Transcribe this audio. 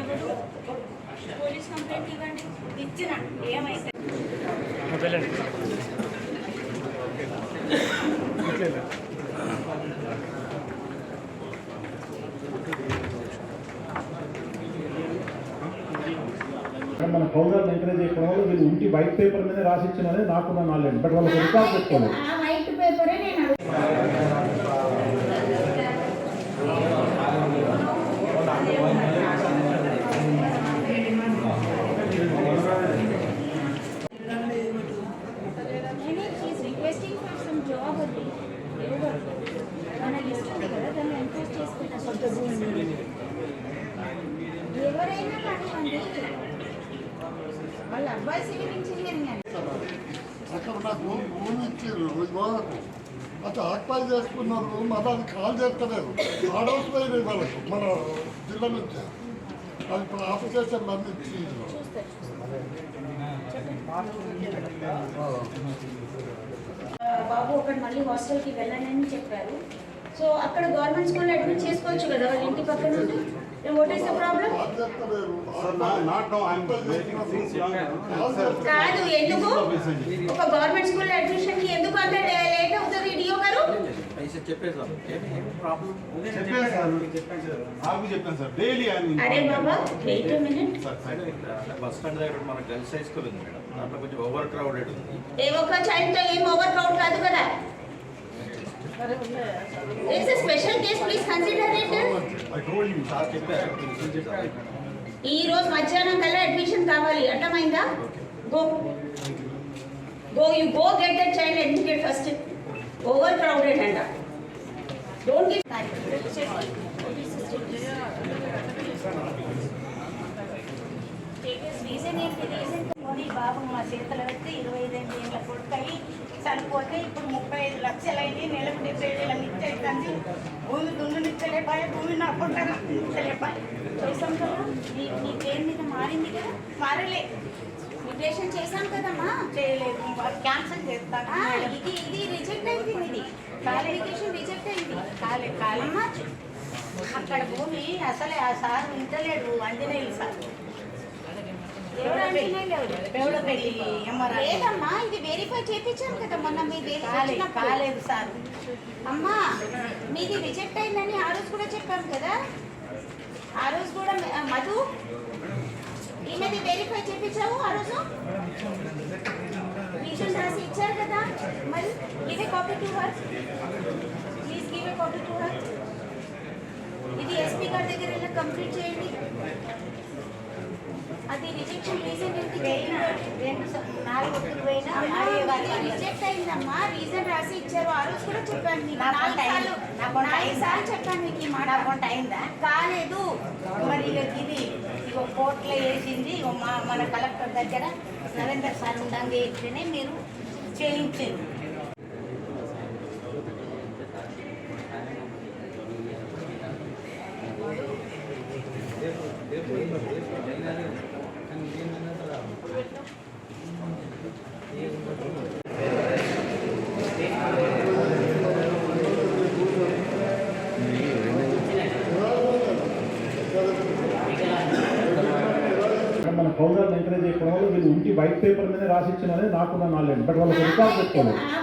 ఎవరు police complaint ఇవ్వండి ఇచ్చిన ఏమైతే మన పౌరులను ఎంకరేజ్ చేయడం వల్ల వీళ్ళు ఉంటి వైట్ పేపర్ మీద రాసిచ్చినది నాకున్న నాలెడ్జ్ బట్ వాళ్ళకి రికార్డ్ పెట్టుకోలేదు ఆ వైట్ పేపరే నేను అక్కడ నాకు భూమి ఇచ్చారు చేసుకున్నారు మరి అది కాల్ చేస్తలేరు ఆడౌస్ పోయిన వాళ్ళకు మన జిల్లా నుంచి. అది ఇప్పుడు ఇచ్చి చూస్తారు బాబు ఒకటి మళ్ళీ హాస్టల్కి వెళ్ళండి అని చెప్పారు. సో అక్కడ గవర్నమెంట్ స్కూల్లో అడ్మిట్ చేసుకోవచ్చు కదా వాళ్ళ ఇంటి పక్కన since long. కాదు ఎందుకు? ఒక గవర్నమెంట్ స్కూల్లో అడ్మిషన్కి ఎందుకు అంత లేట్ అవుతుంది డిఓ గారు? చెప్పేసారు ప్రాబ్లం చెప్పేసారు నాకు చెప్పాను సార్. డైలీ అరే బాబా వెయిట్ మినిట్ బస్ స్టాండ్ దగ్గర మన గర్ల్స్ హై స్కూల్ ఉంది మేడం. దాంట్లో కొంచెం ఓవర్ క్రౌడెడ్ ఉంది. ఏ ఒక్క చైల్డ్తో ఏం ఓవర్ క్రౌడ్ కాదు కదా. It's a special case please consider it I told you sir చెప్పారు మీరు విజిట్ చేశారు. ఈ రోజు మధ్యాహ్నం కల్లా అడ్మిషన్ కావాలి అర్థమైందా go go you go get that child admitted first overcrowded అంట డోంట్ గివ్ రీజన్ ఏంటి రీజన్ మోడీ బాబు మా చేతులు పెట్టి ఇరవై ఐదు ఏళ్ళ కొడుకయి చనిపోతే ఇప్పుడు ముప్పై ఐదు లక్షలైంది నెలకు డెబ్బై వేల మిత్తి అవుతుంది. భూమి దున్ను నిచ్చలేపాయి భూమి నా పుట్ట నిచ్చలేపాయి చేసాం కదా? నీ నీ పేరు మీద మారింది కదా? మారలే. రిటేషన్ చేశాం కదమ్మా. చేయలేదు. క్యాన్సిల్ చేస్తాను. ఇది ఇది రిజెక్ట్ అయింది ఇది. క్వాలిఫికేషన్ రిజెక్ట్ అయింది. కాలే కాలే. అమ్మా. అక్కడ భూమి అసలే ఆ సార్ వింటలేడు అంజనేయులు సార్. లేదమ్మా ఇది వెరిఫై చేయించాం కదా మొన్న మీ వేలు కాలే వచ్చినప్పుడు. కాలేదు సార్. అమ్మా మీది రిజెక్ట్ అయిందని ఆ రోజు కూడా చెప్పాం కదా. ఆ రోజు కూడా మధు ఈమెది వెరిఫై చేయించావు ఆ రోజు? రీజన్ రాసి ఇచ్చారు కదా. మరి give a copy to her please give a copy to her ఇది ఎస్పీ గారి దగ్గర కంప్లీట్ చేయండి. అది రిజెక్షన్ రీజన్ ఏంటి రెండు నాలుగు. రిజెక్ట్ అయిందమ్మా. రీజన్ రాసి ఇచ్చారు. ఆ రోజు కూడా చెప్పాను మీకు నాలుగు సార్లు నాలుగు చెప్పాను మీకు ఈ మాట. నా కొంట అయిందా కాలేదు. మరి ఇది ఇక కోర్టులో వేసింది. మా మన కలెక్టర్ దగ్గర నరేందర్ సార్ ఉండంగా వేస్తేనే మీరు చేయించింది మన పౌరులను ఎంకరేజ్ చేయడం వల్ల వీళ్ళు ఉంటి వైట్ పేపర్ మీద రాసిచ్చినది నాకున్న నాలెడ్జ్ బట్ వాళ్ళకి రికార్డ్ పెట్టుకోలేదు. ఆ